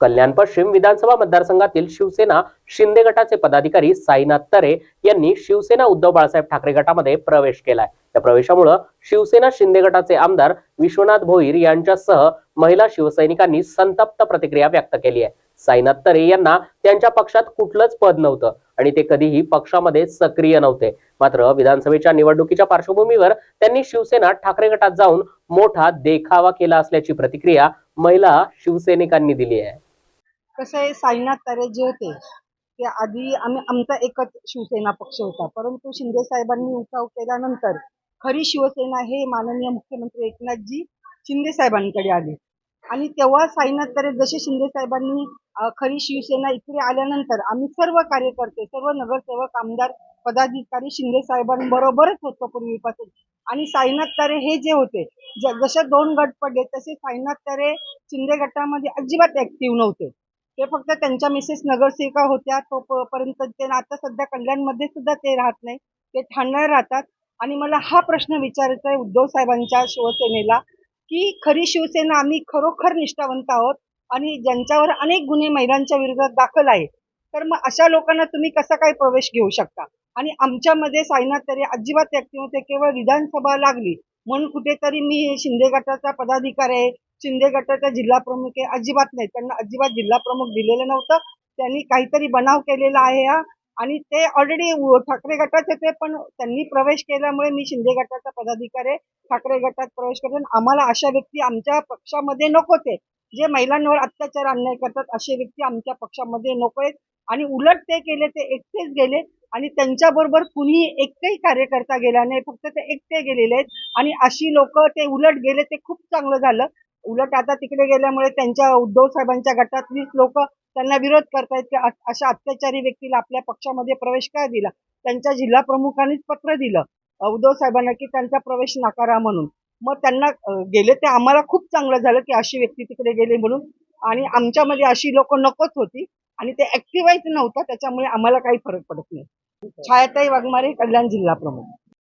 कल्याण पश्चिम विधानसभा मतदारसंघातील शिवसेना शिंदे गटाचे पदाधिकारी साईनाथ तरे यांनी शिवसेना उद्धव बाळासाहेब ठाकरे गटामध्ये प्रवेश केलाय. त्या प्रवेशामुळे शिवसेना शिंदे गटाचे आमदार विश्वनाथ भोईर यांच्यासह महिला शिवसैनिकांनी संतप्त प्रतिक्रिया व्यक्त केली आहे. साईनाथ तरे यांना त्यांच्या पक्षात कुठलंच पद नव्हतं आणि ते कधीही पक्षामध्ये सक्रिय नव्हते. मात्र विधानसभेच्या निवडणुकीच्या पार्श्वभूमीवर त्यांनी शिवसेना ठाकरे गटात जाऊन मोठा देखावा केला असल्याची प्रतिक्रिया महिला शिवसैनिकांनी दिली आहे. कसं आहे साईनाथ तारे जे होते ते आधी आम्ही आमचा एकच शिवसेना पक्ष होता. परंतु शिंदे साहेबांनी उठाव केल्यानंतर खरी शिवसेना हे माननीय मुख्यमंत्री एकनाथजी शिंदे साहेबांकडे आले. आणि तेव्हा साईनाथ तारे जसे शिंदे साहेबांनी खरी शिवसेना इकडे आल्यानंतर आम्ही सर्व कार्यकर्ते सर्व नगरसेवक आमदार पदाधिकारी शिंदे साहेबांबरोबरच होतो पूर्वीपासून. आणि साईनाथ तारे हे जे होते ज- जसे दोन गट पडले तसे साईनाथ तारे शिंदे गटामध्ये अजिबात ऍक्टिव्ह नव्हते. ते फक्त त्यांच्या मिसेस नगरसेविका होत्या तो पर्यंत ते आता सध्या कल्याणमध्ये सुद्धा ते राहत नाही. ते ठाण्याला राहतात. आणि मला हा प्रश्न विचारायचा आहे उद्धव साहेबांच्या शिवसेनेला की खरी शिवसेना आम्ही खरोखर निष्ठावंत आहोत आणि ज्यांच्यावर अनेक गुन्हे महिलांच्या विरोधात दाखल आहे तर मग अशा लोकांना तुम्ही कसा काय प्रवेश घेऊ शकता? आणि आमच्यामध्ये साईनाथ तरी अजिबात ऍक्टिव्ह होते केवळ विधानसभा लागली. म्हणून कुठेतरी मी शिंदे गटाचा पदाधिकारी आहे. शिंदे गटाचा जिल्हा प्रमुख आहे. अजिबात नाही. त्यांना अजिबात जिल्हा प्रमुख दिलेलं नव्हतं. त्यांनी काहीतरी बनाव केलेला आहे हा. आणि ते ऑलरेडी ठाकरे गटाचे ते पण त्यांनी प्रवेश केल्यामुळे मी शिंदे गटाचा पदाधिकारी आहे. ठाकरे गटात प्रवेश करतो. आणि आम्हाला अशा व्यक्ती आमच्या पक्षामध्ये नको ते. जे महिलांवर अत्याचार अन्याय करतात असे व्यक्ती आमच्या पक्षामध्ये नको आहेत. आणि उलट ते केले ते एकटेच गेले आणि त्यांच्याबरोबर कुणी एकही कार्यकर्ता गेला नाही फक्त ते एकटे गेलेले आहेत. आणि अशी लोक ते उलट गेले ते खूप चांगलं झालं. उलट आता तिकडे गेल्यामुळे त्यांच्या उद्धव साहेबांच्या गटातलीच लोक त्यांना विरोध करतायत की अशा अत्याचारी व्यक्तीला आपल्या पक्षामध्ये प्रवेश काय दिला? त्यांच्या जिल्हा प्रमुखांनीच पत्र दिलं उद्धव साहेबांना की त्यांचा प्रवेश नाकारा म्हणून. मग त्यांना गेले ते आम्हाला खूप चांगलं झालं की अशी व्यक्ती तिकडे गेली म्हणून. आणि आमच्यामध्ये अशी लोक नकोच होती. आणि ते ऍक्टिव्हाईच नव्हतं त्याच्यामुळे आम्हाला काही फरक पडत नाही. छायाताई वाघमारे कल्याण जिल्हा प्रमुख.